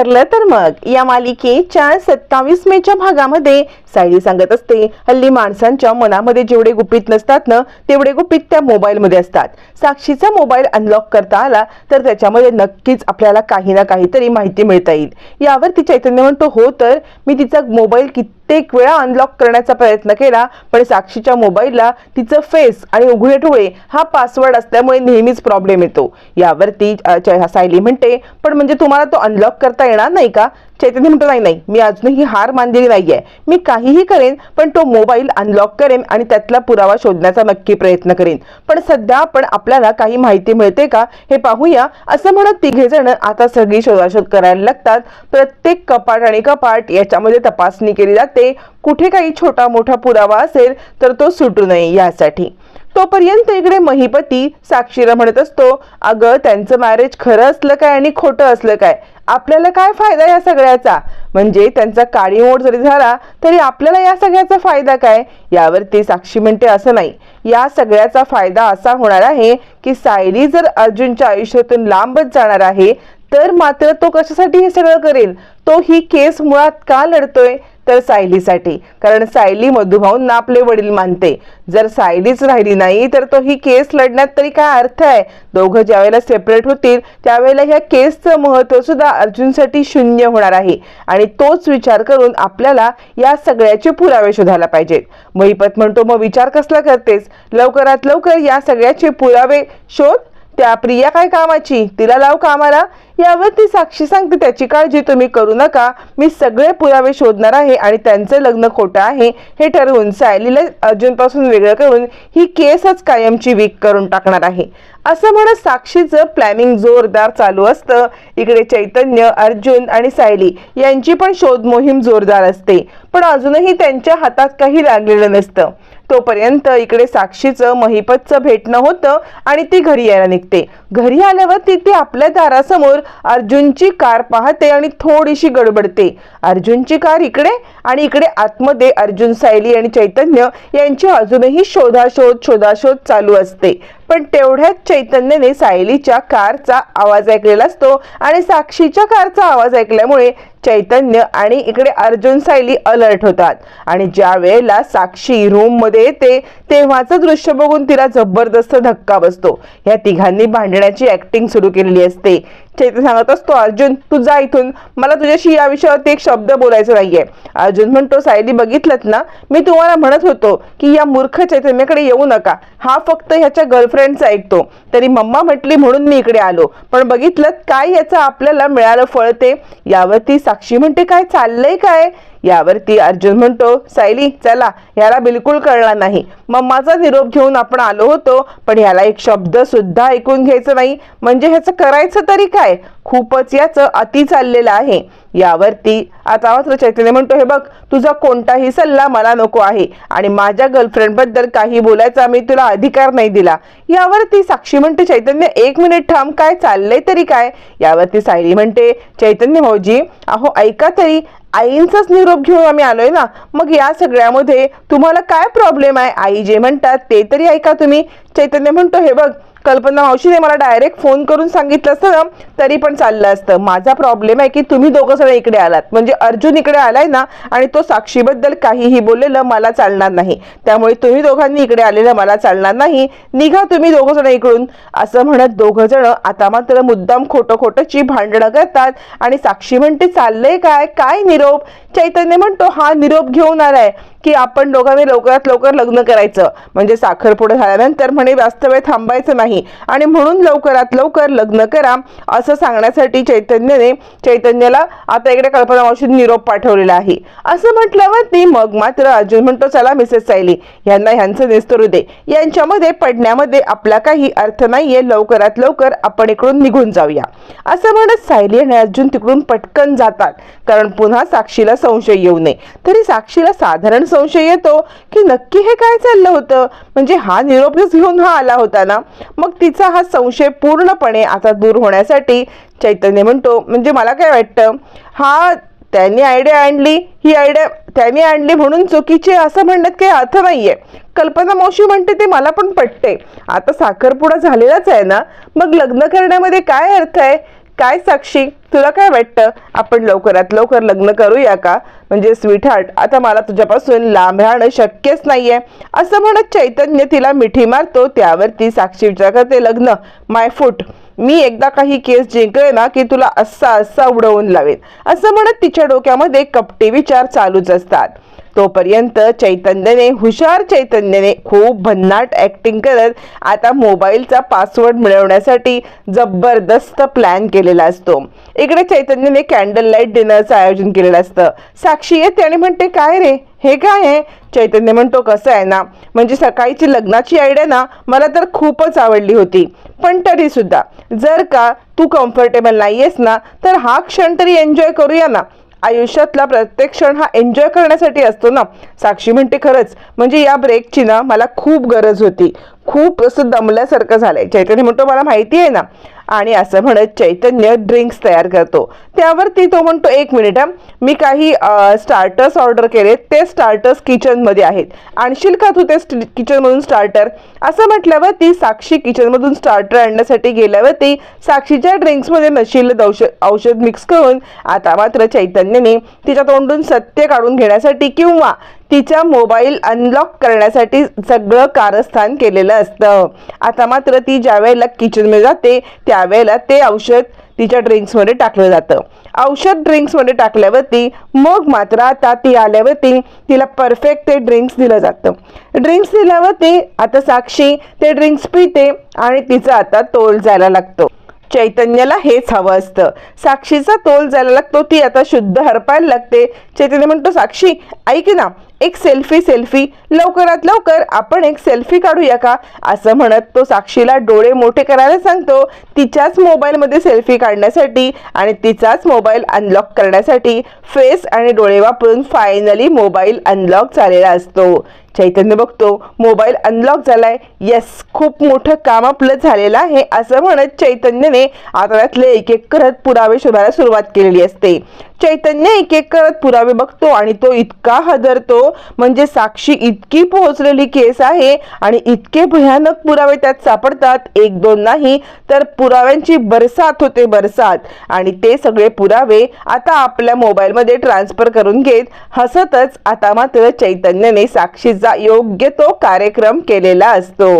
ठरलं तर मग. या मालिकेच्या सत्तावीस मेच्या भागामध्ये सायली सांगत असते हल्ली माणसांच्या मनामध्ये जेवढे गुपित नसतात ना तेवढे गुपित त्या मोबाईलमध्ये असतात. साक्षीचा मोबाईल अनलॉक करता आला तर त्याच्यामध्ये नक्कीच आपल्याला काही ना काहीतरी माहिती मिळता येईल. यावर ती चैतन्य म्हणतो हो तर मी तिचा मोबाईल किती कित्येक वेळा अनलॉक करण्याचा प्रयत्न केला पण साक्षीच्या मोबाईलला तिचं फेस आणि उघडे डोळे हा पासवर्ड असल्यामुळे नेहमीच प्रॉब्लेम येतो. यावरती सायली म्हणते पण म्हणजे तुम्हाला तो अनलॉक करता येणार नाही का? चैतन्य म्हणतो नाही नाही मी अजूनही हार मानलेली नाहीये. मी काहीही करेन पण तो मोबाईल अनलॉक करेन आणि त्यातला पुरावा शोधण्याचा नक्की प्रयत्न करेन. पण सध्या आपण आपल्याला काही माहिती मिळते का हे पाहूया. असं म्हणत तिघे जण आता सगळी शोधाशोध करायला लागतात. प्रत्येक कपाट आणि कपाट याच्यामध्ये तपासणी केली जाते. कुठे काही छोटा मोठा पुरावा असेल तर तो सुटू नये यासाठी. तोपर्यंत इकडे महिपती साक्षीला म्हणत असतो अगं त्यांचं मॅरेज खरं असलं काय आणि खोटं असलं काय? आपल्याला काय फायदा या सगळ्याचा? म्हणजे त्यांचा काळीमोड जरी झाला तरी आपल्याला या सगळ्याचा फायदा काय? यावरती साक्षी म्हणते असं नाही. या सगळ्याचा फायदा असा होणार आहे की सायली जर अर्जुनच्या आयुष्यातून लांबच जाणार आहे तर मात्र तो कशासाठी हे सगळं करेल? तो ही केस मुळात का लढतोय? तर सायलीसाठी. कारण सायली मधुभाऊंना आपले वडील मानते. जर सायलीच राहिली नाही तर तो ही केस लढण्यात तरी काय अर्थ आहे? दोघं ज्यावेळेला सेपरेट होतील त्यावेळेला ह्या केसचं महत्त्व सुद्धा अर्जुनसाठी शून्य होणार आहे. आणि तोच विचार करून आपल्याला या सगळ्याचे पुरावे शोधायला पाहिजेत. महिपत म्हणतो मग विचार कसला करतेस? लवकरात लवकर या सगळ्याचे पुरावे शोध. त्या प्रिया काय कामाची? तिला लाव कामाला. यावर ती साक्षी सांगते त्याची काळजी तुम्ही करू नका. मी सगळे पुरावे शोधणार आहे आणि त्यांचं लग्न खोटं आहे हे ठरवून सायलीला अर्जुनपासून वेगळं करून ही केसच कायमची वीक करून टाकणार आहे. असं म्हणत साक्षीचं प्लॅनिंग जोरदार चालू असतं. इकडे चैतन्य अर्जुन आणि सायली यांची पण शोध मोहीम जोरदार असते. पण अजूनही त्यांच्या हातात काही लागलेलं नसतं. तोपर्यंत इकडे साक्षीचं महिपतचं भेटणं होतं आणि ती घरी यायला निघते. घरी आल्यावर ती ती आपल्या दारासमोर अर्जुनची कार पाहते आणि थोडीशी गडबडते. अर्जुनची कार इकडे आणि इकडे आतमध्ये अर्जुन सायली आणि चैतन्य यांची अजूनही शोधाशोध शोधाशोध चालू असते. पण तेवढ्यात चैतन्यने सायलीच्या कारचा आवाज ऐकलेला असतो आणि साक्षीच्या कारचा आवाज ऐकल्यामुळे चैतन्य आणि इकडे अर्जुन सायली अलर्ट होतात. आणि ज्या वेळेला साक्षी रूममध्ये येते तेव्हाचं दृश्य बघून तिला जबरदस्त धक्का बसतो. या तिघांनी भांडण्याची ऍक्टिंग सुरू केलेली असते. चैतन्य सांगत असतो अर्जुन तू जा इथून. मला तुझ्याशी या विषयावरती एक शब्द बोलायचा नाहीये. अर्जुन म्हणतो सायली बघितलत ना? मी तुम्हाला म्हणत होतो की या मूर्ख चैतन्याकडे येऊ नका. हा फक्त ह्याच्या गर्लफ्रेंडचा ऐकतो. तरी मम्मा म्हटली म्हणून मी इकडे आलो. पण बघितलं काय याचं आपल्याला मिळालं फळ ते? यावरती साक्षी म्हणते काय चाललंय काय? यावरती अर्जुन म्हणतो सायली चला याला बिलकुल कळला नाही. मम्माचा निरोप घेऊन आपण आलो होतो पण ह्याला एक शब्द सुद्धा ऐकून घ्यायचं नाही. म्हणजे ह्याचं करायचं तरी काय? खूपच याचं अति चाललेलं आहे. यावरती आता मात्र चैतन्य म्हणतो हे बघ तुझा कोणताही सल्ला मला नको आहे. आणि माझ्या गर्लफ्रेंडबद्दल काही बोलायचा मी तुला अधिकार नाही दिला. यावरती साक्षी म्हणते चैतन्य एक मिनिट थांब काय चाललंय तरी काय? यावरती सायली म्हणते चैतन्य भाऊजी अहो ऐका तरी. आईंचाच निरोप घेऊन आम्ही आलोय ना? मग या सगळ्यामध्ये तुम्हाला काय प्रॉब्लेम आहे? आई जे म्हणतात ते तरी ऐका तुम्ही. चैतन्य म्हणतो हे बघ कल्पना मावशीने मला डायरेक्ट फोन करून सांगितलं असतं ना तरी पण चाललं असतं. माझा प्रॉब्लेम आहे की तुम्ही दोघं सगळे इकडे आलात. म्हणजे अर्जुन इकडे आलाय ना आणि तो साक्षीबद्दल काहीही बोललेलं मला चालणार नाही. त्यामुळे तुम्ही दोघांनी इकडे आलेलं मला चालणार नाही. निघा तुम्ही दोघं जण इकडून. असं म्हणत दोघं जण आता मात्र मुद्दाम खोटं खोटंची भांडणं करतात. आणि साक्षी म्हणते चाललंय काय? काय निरोप? चैतन्य म्हणतो हा निरोप घेऊन आलाय. की आपण दोघांनी लवकरात लवकर लग्न करायचं. म्हणजे साखरपुडा झाल्यानंतर म्हणे जास्त वेळ थांबायचं नाही. आणि म्हणून लवकरात लवकर लग्न करा असं सांगण्यासाठी चैतन्यने चैतन्याला आता इकडे कल्पना मावशीने निरोप पाठवलेला आहे. असं म्हटल्यावरती मग मात्र अर्जुन म्हणतो चला मिसेस सायली यांना ह्यांचं निस्तरू दे. यांच्यामध्ये पडण्यामध्ये आपला काही अर्थ नाहीये. लवकरात लवकर आपण इकडून निघून जाऊया. असं म्हणत सायली आणि अर्जुन तिकडून पटकन जातात. कारण पुन्हा साक्षीला संशय येऊ नये. तरी साक्षीला साधारण संशय येतो की नक्की हे काय चाललं होतं? म्हणजे हा निरोपच घेऊन हा आला होता ना? मग तिचा हा संशय पूर्णपणे आता दूर होण्यासाठी चैतन्य म्हणतो. म्हणजे मला काय वाटतं? हा त्यांनी आयडिया आणली ही आयडिया त्यांनी आणली म्हणून चुकीची असं म्हणण्यात काही अर्थ नाहीये. कल्पना मावशी म्हणते ते मला पण पटते. आता साखरपुडा झालेलाच आहे ना? मग लग्न करण्यामध्ये काय अर्थ आहे? काय साक्षी? तुला काय वाटतं? आपण लवकरात लवकर लग्न करूया का? म्हणजे स्वीटहार्ट आता मला तुझ्यापासून लांब राहणं शक्यच नाहीये. असं म्हणत चैतन्य तिला मिठी मारतो त्यावरती साक्षी विचार करते लग्न माय फूट मी एकदा काही केस जिंकले ना की तुला असा असा उडवून लावेन. असं म्हणत तिच्या डोक्यामध्ये कपटी विचार चालूच असतात. तोपर्यंत चैतन्यने हुशार चैतन्यने खूप भन्नाट ऍक्टिंग करत आता मोबाईलचा पासवर्ड मिळवण्यासाठी जबरदस्त प्लॅन केलेला असतो. इकडे चैतन्यने कॅन्डल लाइट डिनरचं आयोजन केलेलं असतं. साक्षी येते आणि म्हणते काय रे? हे काय आहे? चैतन्य म्हणतो कसं आहे ना? म्हणजे सकाळीची लग्नाची आयडिया ना मला तर खूपच आवडली होती. पण तरीसुद्धा जर का तू कम्फर्टेबल नाही आहेस ना तर हा क्षण तरी एन्जॉय करूया ना. आयुष्यातला प्रत्येक क्षण हा एन्जॉय करण्यासाठी असतो ना? साक्षी म्हणते खरंच म्हणजे या ब्रेकची ना मला खूप गरज होती. खूप असं दमल्यासारखं झालंय. चैतन्य म्हणतो मला माहिती आहे ना आणि असं म्हणत चैतन्य ड्रिंक्स तयार करतो. त्यावरती तो म्हणतो एक मिनिट हा. मी काही स्टार्टर्स ऑर्डर केले. ते स्टार्टर्स किचनमध्ये आहेत. आणशील का तू ते किचनमधून स्टार्टर असं म्हटल्यावर ती साक्षी किचनमधून स्टार्टर आणण्यासाठी गेल्यावर ती साक्षीच्या ड्रिंक्समध्ये नशील औषध औषध मिक्स करून आता मात्र चैतन्यने तिच्या तोंडून सत्य काढून घेण्यासाठी किंवा तिचा मोबाईल अनलॉक करण्यासाठी सगळं कारस्थान केलेलं असतं. आता मात्र ती ज्या वेळेला किचनमध्ये जाते त्यावेळेला ते औषध तिच्या ड्रिंक्समध्ये टाकलं जातं. औषध ड्रिंक्समध्ये टाकल्यावरती मग मात्र आता ती आल्यावरती तिला परफेक्ट ते ड्रिंक्स दिलं जातं. ड्रिंक्स दिल्यावरती आता साक्षी ते ड्रिंक्स पिते आणि तिचा आता तोल जायला लागतो. चैतन्याला हेच हवं असतं. साक्षीचा तोल जायला लागतो ती आता शुद्ध हरपायला लागते. चैतन्य म्हणतो साक्षी ऐक ना एक सेल्फी सेल्फी लवकरात लवकर आपण एक सेल्फी काढूया का? असं म्हणत तो साक्षीला डोळे मोठे करायला सांगतो तिच्याच मोबाईलमध्ये सेल्फी काढण्यासाठी आणि तिचाच मोबाईल अनलॉक करण्यासाठी फेस आणि डोळे वापरून फायनली मोबाईल अनलॉक झालेला असतो. चैतन्य बघतो मोबाईल अनलॉक झालाय. येस खूप मोठं काम आपलं झालेलं आहे असं म्हणत चैतन्यने आता त्यातले एक एक करत पुरावे शोधायला सुरुवात केलेली असते. चैतन्य एक एक करत पुरावे बघतो आणि तो इतका हजरतो म्हणजे साक्षी इतकी पोहोचलेली केस आहे आणि इतके भयानक पुरावे त्यात सापडतात. एक दोन नाही तर पुराव्यांची बरसात होते बरसात. आणि ते सगळे पुरावे आता आपल्या मोबाईलमध्ये ट्रान्सफर करून घेत हसतच आता मात्र चैतन्यने साक्षीचा योग्य तो कार्यक्रम केलेला असतो.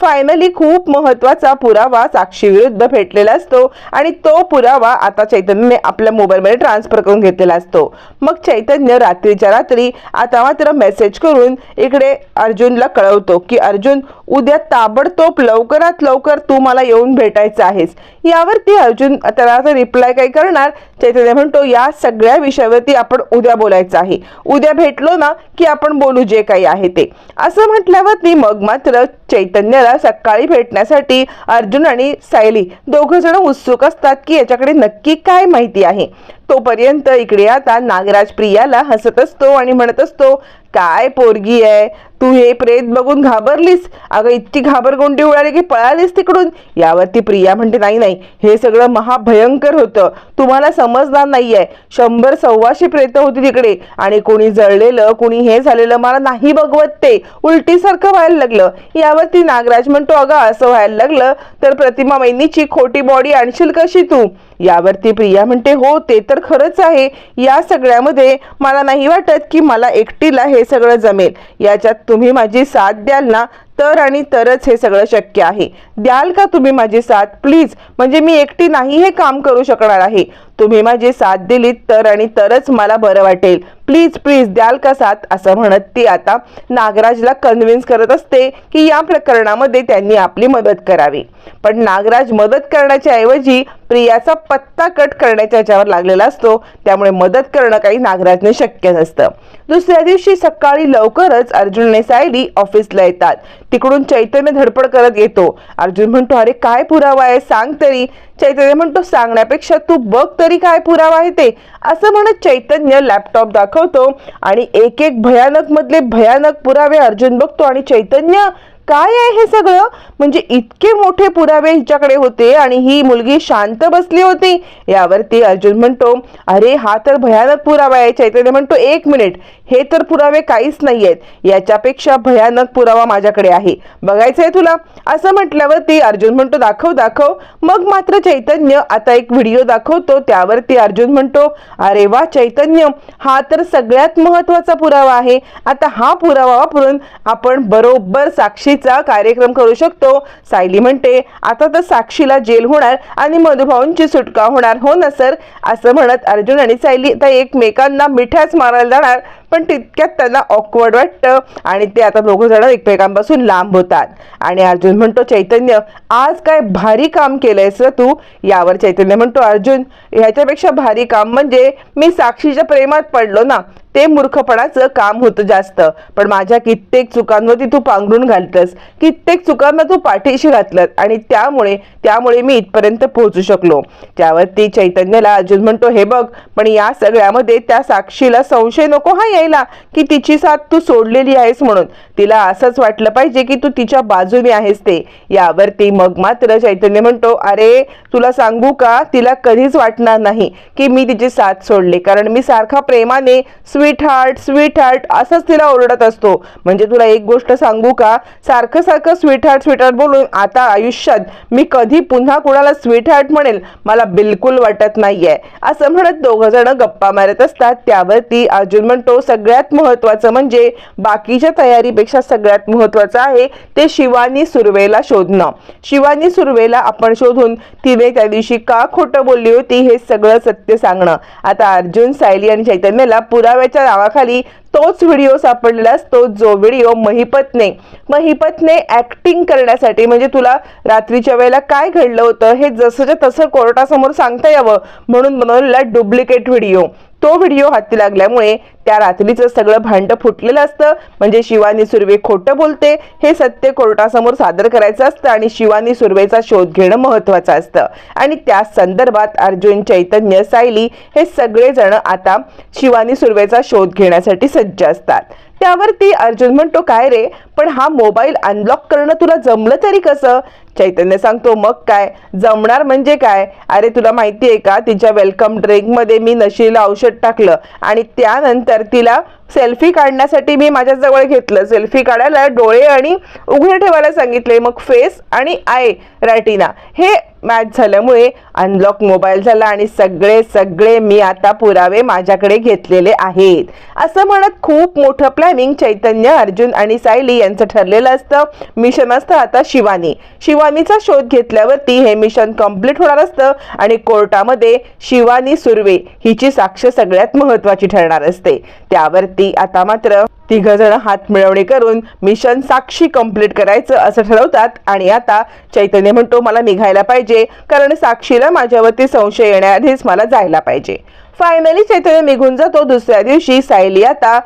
फायनली खूप महत्त्वाचा पुरावा साक्षीविरुद्ध भेटलेला असतो. आणि तो पुरावा आता चैतन्यने आपल्या मोबाईलमध्ये ट्रान्सफर करून घेतलेला असतो. मग चैतन्य रात्रीच्या रात्री आता मात्र मेसेज करून इकडे अर्जुनला कळवतो की अर्जुन उद्या ताबडतोब लवकरात लवकर तू मला येऊन भेटायचं आहेस. यावरती अर्जुन त्याला रिप्लाय काही करणार चैतन्य म्हणतो या सगळ्या विषयावरती आपण उद्या बोलायचं आहे. उद्या भेटलो ना की आपण बोलू जे काही आहे ते. असं म्हटल्यावरती मग मात्र चैतन्याला सकाळी भेटण्यासाठी अर्जुन आणि सायली दोघ जण उत्सुक असतात की याच्याकडे नक्की काय माहिती आहे. तोपर्यंत इकडे आता नागराज प्रियाला हसत असतो आणि म्हणत असतो काय पोरगी आहे? तू हे प्रेत बघून घाबरलीस? अगं इतकी घाबरगोंडी उडाली की पळालीस तिकडून? यावरती प्रिया म्हणते नाही नाही हे सगळं महाभयंकर होतं. तुम्हाला समजणार नाही आहे शंभर सव्वाशे प्रेत होती तिकडे आणि कोणी जळलेलं कोणी हे झालेलं मला नाही बघवत ते. उलटीसारखं व्हायला लागलं. यावरती नागराज म्हणतो अगं असं व्हायला लागलं तर प्रतिमा मैनीची खोटी बॉडी आणशील कशी तू? यावरती प्रिया म्हणते हो ते तर खरंच आहे. या सगळ्यामध्ये मला नाही वाटत की मला एकटीला हे सगळं जमेल. याच्यात तुम्ही माझी साथ द्याल ना तर आणि तरच हे सगळं शक्य आहे. द्याल का तुम्ही माझी साथ? प्लीज म्हणजे मी एकटी नाही हे काम करू शकणार आहे. तुम्ही माझी साथ दिलीत तर आणि तरच मला बरं वाटेल. प्लीज प्लीज द्याल का साथ? असं म्हणत ती आता नागराजला कन्व्हिन्स करत असते की या प्रकरणामध्ये त्यांनी आपली मदत करावी. पण नागराज मदत करण्याच्या ऐवजी प्रियाचा पत्ता कट करण्याच्या याच्यावर लागलेला असतो. त्यामुळे मदत करणं काही नागराजने शक्य नसतं. दुसऱ्या दिवशी सकाळी लवकरच अर्जुनने सायली ऑफिसला येतात. तिकडून चैतन्य धडपड करत येतो. अर्जुन म्हणतो अरे काय पुरावा आहे? सांग तरी. चैतन्य म्हणतो सांगण्यापेक्षा तू बघ तरी काय पुरावा आहे ते. असं म्हणत चैतन्य लॅपटॉप दाखवतो आणि एक एक भयानक मधले भयानक पुरावे अर्जुन बघतो आणि चैतन्य काय आहे हे सगळं? म्हणजे इतके मोठे पुरावे हिच्याकडे होते आणि ही मुलगी शांत बसली होती. यावरती अर्जुन म्हणतो अरे हा तर भयानक पुरावा आहे. चैतन्य म्हणतो एक मिनिट हे तर पुरावे काहीच नाही आहेत याच्यापेक्षा भयानक पुरावा माझ्याकडे आहे. बघायचंय तुला? असं म्हटल्यावरती अर्जुन म्हणतो दाखव दाखव. मग मात्र चैतन्य आता एक व्हिडिओ दाखवतो. त्यावरती अर्जुन म्हणतो अरे वा चैतन्य हा तर सगळ्यात महत्त्वाचा पुरावा आहे. आता हा पुरावा वापरून आपण बरोबर साक्षी साक्षीचा कार्यक्रम करू शकतो. सायली म्हणते आता तर साक्षीला जेल होणार आणि मधुभाऊंची सुटका होणार हो ना सर? असं म्हणत अर्जुन आणि सायली आता एकमेकांना मिठाच मारायला जाणार. पण तितक्यात त्यांना ऑकवर्ड वाटतं आणि ते आता दोघं जण एकमेकांपासून लांब होतात. आणि अर्जुन म्हणतो चैतन्य आज काय भारी काम केलंयस तू? यावर चैतन्य म्हणतो अर्जुन ह्याच्यापेक्षा भारी काम म्हणजे मी साक्षीच्या प्रेमात पडलो ना ते मूर्खपणाचं काम होतं जास्त. पण माझ्या कित्येक चुकांवरती तू पांघरून घालतस कित्येक चुकांना तू पाठीशी घातलं आणि त्यामुळे त्यामुळे मी इथपर्यंत पोहोचू शकलो. त्यावरती चैतन्याला अर्जुन म्हणतो हे बघ पण या सगळ्यामध्ये त्या साक्षीला संशय नको हा यायला की तिची साथ तू सोडलेली आहेस म्हणून. तिला असंच वाटलं पाहिजे की तू तिच्या बाजूने आहेस ते. यावरती मग मात्र चैतन्य म्हणतो अरे तुला सांगू का? तिला कधीच वाटणार नाही की मी तिची साथ सोडले. कारण मी सारखा प्रेमाने स्वीट हार्ट स्वीट हार्ट असंच तिला ओरडत असतो. म्हणजे तुला एक गोष्ट सांगू का? सारखं सारखं स्वीट हार्ट स्वीट हार्ट बोलून आता आयुष्यात मी कधी पुन्हा कुणाला स्वीट हार्ट म्हणेल? मला बिलकुल वाटत नाहीये. असं म्हणत दोघ जण गप्पा मारत असतात. त्यावरती अर्जुन म्हणतो सगळ्यात महत्वाचं म्हणजे बाकीच्या तयारीपेक्षा सगळ्यात महत्वाचं आहे ते शिवानी सुर्वेला शोधणं. शिवानी सुर्वेला आपण शोधून तिने त्या दिवशी का खोटं बोलली होती हे सगळं सत्य सांगणं. आता अर्जुन सायली आणि चैतन्यला पुराव्याच्या नावाखाली तोच व्हिडिओ सापडलेला असतो जो व्हिडिओ महिपतने महिपतने ऍक्टिंग करण्यासाठी म्हणजे तुला रात्रीच्या वेळेला काय घडलं होतं हे जसंच्या तसं कोर्टासमोर सांगता यावं म्हणून बनवलेला डुप्लिकेट व्हिडिओ. तो व्हिडिओ हाती लागल्यामुळे त्या रात्रीचं सगळं भांड फुटलेलं असतं. म्हणजे शिवानी सुर्वे खोटं बोलते हे सत्य कोर्टासमोर सादर करायचं असतं आणि शिवानी सुर्वेचा शोध घेणं महत्वाचं असतं. आणि त्या संदर्भात अर्जुन चैतन्य सायली हे सगळेजण आता शिवानी सुर्वेचा शोध घेण्यासाठी सज्ज असतात. त्यावरती अर्जुन म्हणतो काय रे? पण हा मोबाईल अनलॉक करणं तुला जमलं तरी कसं? चैतन्य सांगतो मग काय? जमणार म्हणजे काय? अरे तुला माहिती आहे का? तिच्या वेलकम ड्रिंकमध्ये मी नशीला औषध टाकलं आणि त्यानंतर तिला सेल्फी काढण्यासाठी मी माझ्याजवळ घेतलं. सेल्फी काढायला डोळे आणि उघडे ठेवायला सांगितले. मग फेस आणि आय रॅटिना हे मॅच झाल्यामुळे अनलॉक मोबाईल झाला आणि सगळे सगळे मी आता पुरावे माझ्याकडे घेतलेले आहेत. असं म्हणत खूप मोठं प्लॅनिंग चैतन्य अर्जुन आणि सायली यांचं ठरलेलं असतं. मिशन असतं आता शिवानी. शिवा शिवानीचा शोध घेतल्यावरती हे मिशन कंप्लीट होणार असतं आणि कोर्टामध्ये शिवानी सुर्वे हिची साक्ष सगळ्यात महत्वाची ठरणार असते. त्यावरती आता मात्र तिघ जण हात मिळवणी करून मिशन साक्षी कंप्लीट करायचं असं ठरवतात आणि आता चैतन्य म्हणतो मला निघायला पाहिजे कारण साक्षीला माझ्यावरती संशय येण्याआधीच मला जायला पाहिजे. फायनली चैतन्य निघून जातो. दुसऱ्या दिवशी सायली आता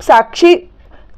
साक्षी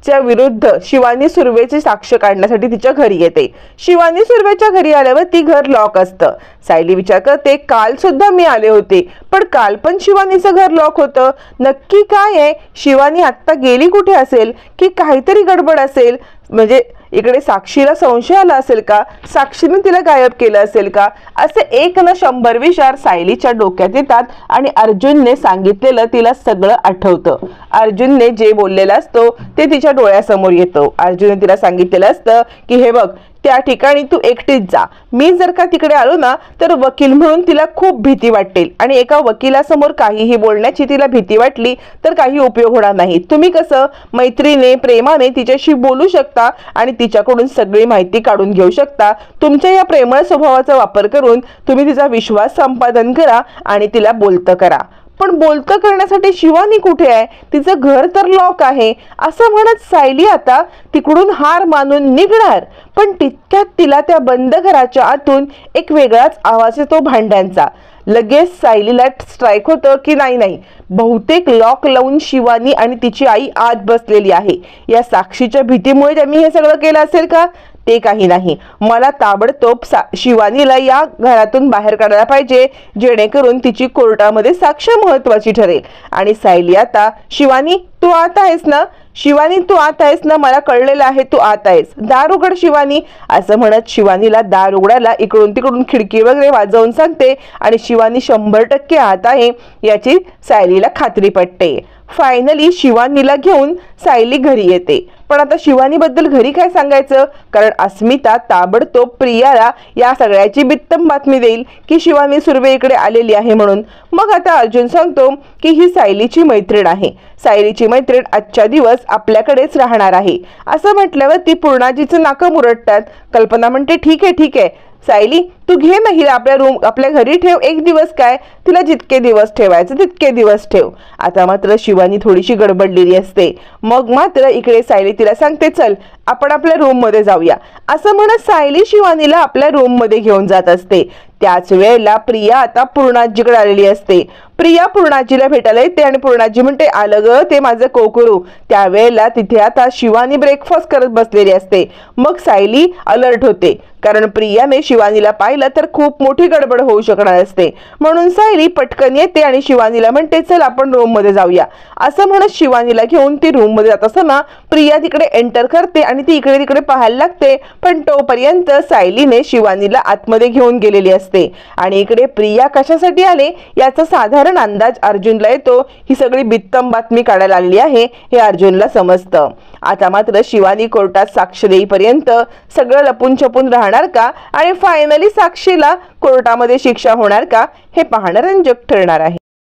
च्या विरुद्ध शिवानी सुर्वेची साक्ष काढण्यासाठी तिच्या घरी येते. शिवानी सुर्वेच्या घरी आल्यावर ती घर लॉक असतं. सायली विचार करते काल सुद्धा मी आले होते पण काल पण शिवानीचं घर लॉक होतं. नक्की काय आहे? शिवानी आत्ता गेली कुठे असेल? की काहीतरी गडबड असेल? म्हणजे इकडे साक्षीला संशय आला असेल का? साक्षीने तिला गायब केलं असेल का? असे एक ना शंभर विचार सायलीच्या डोक्यात येतात आणि अर्जुनने सांगितलेलं तिला सगळं आठवतं. अर्जुनने जे बोललेलं असतो ते तिच्या डोळ्यासमोर येतं. अर्जुनने तिला सांगितलेलं असतं की हे बघ त्या ठिकाणी तू एकटीच जा. मी जर का तिकडे आलो ना तर वकील म्हणून तिला खूप भीती वाटेल आणि एका वकिलासमोर काहीही बोलण्याची तिला भीती वाटली तर काही उपयोग होणार नाही. तुम्ही कसं मैत्रीने प्रेमाने तिच्याशी बोलू शकता आणि तिच्याकडून सगळी माहिती काढून घेऊ शकता. तुमच्या या प्रेमळ स्वभावाचा वापर करून तुम्ही तिचा विश्वास संपादन करा आणि तिला बोलतं करा. पण बोलतं करण्यासाठी शिवानी कुठे आहे? तिचं घर तर लॉक आहे. असं म्हणत सायली आता तिकडून हार मानून निघणार. पण तितक्यात तिला त्या बंद घराच्या आतून एक वेगळाच आवाज येतो भांड्यांचा. लगेच सायलीला स्ट्राईक होतं की नाही नाही. बहुतेक लॉक लावून शिवानी आणि तिची आई आत बसलेली आहे. या साक्षीच्या भीतीमुळे त्यांनी हे सगळं केलं असेल का? ते काही नाही. मला ताबडतोब सा शिवानीला या घरातून बाहेर काढायला पाहिजे जेणेकरून तिची कोर्टामध्ये साक्ष महत्वाची ठरेल. आणि सायली आता शिवानी तू आत आहेस ना? शिवानी तू आत आहेस ना? मला कळलेलं आहे तू आत आहेस. दार उघड शिवानी. असं म्हणत शिवानीला दार उघडायला इकडून तिकडून खिडकी वगैरे वाजवून सांगते आणि शिवानी शंभर टक्के आत आहे याची सायलीला खात्री पटते. फायनली शिवानीला घेऊन सायली घरी येते. पण आता शिवानीबद्दल घरी काय सांगायचं? कारण अस्मिता ताबडतोब प्रियाला या सगळ्याची बित्तम बातमी देईल की शिवानी सुर्वे इकडे आलेली आहे म्हणून. मग आता अर्जुन सांगतो की ही सायलीची मैत्रीण आहे. सायलीची मैत्रीण आजच्या दिवस आपल्याकडेच राहणार आहे. असं म्हटल्यावर ती पूर्णाजीचं नाकं मुरडतात. कल्पना म्हणते ठीक आहे ठीक आहे. सायली तू घे ना हिला आपल्या रूम आपल्या घरी ठेव. एक दिवस काय? तिला जितके दिवस ठेवायचे तितके दिवस ठेव. आता मात्र शिवानी थोडीशी गडबडलेली असते. मग मात्र इकडे सायली तिला सांगते चल आपण आपल्या रूममध्ये जाऊया. असं म्हणत सायली शिवानीला आपल्या रूममध्ये घेऊन जात असते. त्याच वेळेला प्रिया आता पूर्णाजीकडे आलेली असते. प्रिया पूर्णाजीला भेटायला येते आणि पूर्णाजी म्हणते आलं ग ते माझं कोकरू. त्यावेळेला तिथे आता शिवानी ब्रेकफास्ट करत बसलेली असते. मग सायली अलर्ट होते. कारण प्रियाने शिवानीला पाहिलं तर खूप मोठी गडबड होऊ शकणार असते. म्हणून सायली पटकन येते आणि शिवानीला म्हणते चल आपण रूममध्ये जाऊया. असं म्हणत शिवानीला घेऊन ती रूममध्ये जात असताना प्रिया तिकडे एंटर करते आणि ती इकडे तिकडे पाहायला लागते. पण तोपर्यंत सायलीने शिवानीला आतमध्ये घेऊन गेलेली असते. आणि इकडे प्रिया कशासाठी आले? याचा साधारण अंदाज अर्जुनला येतो. ही सगळी बित्तम बातमी काढायला आलेली आहे हे अर्जुनला समजतं. आता मात्र शिवानी कोर्टात साक्ष देईपर्यंत सगळं लपून छपून राहणार का? आणि फायनली साक्षीला कोर्टामध्ये शिक्षा होणार का? हे पाहणं रंजक ठरणार आहे.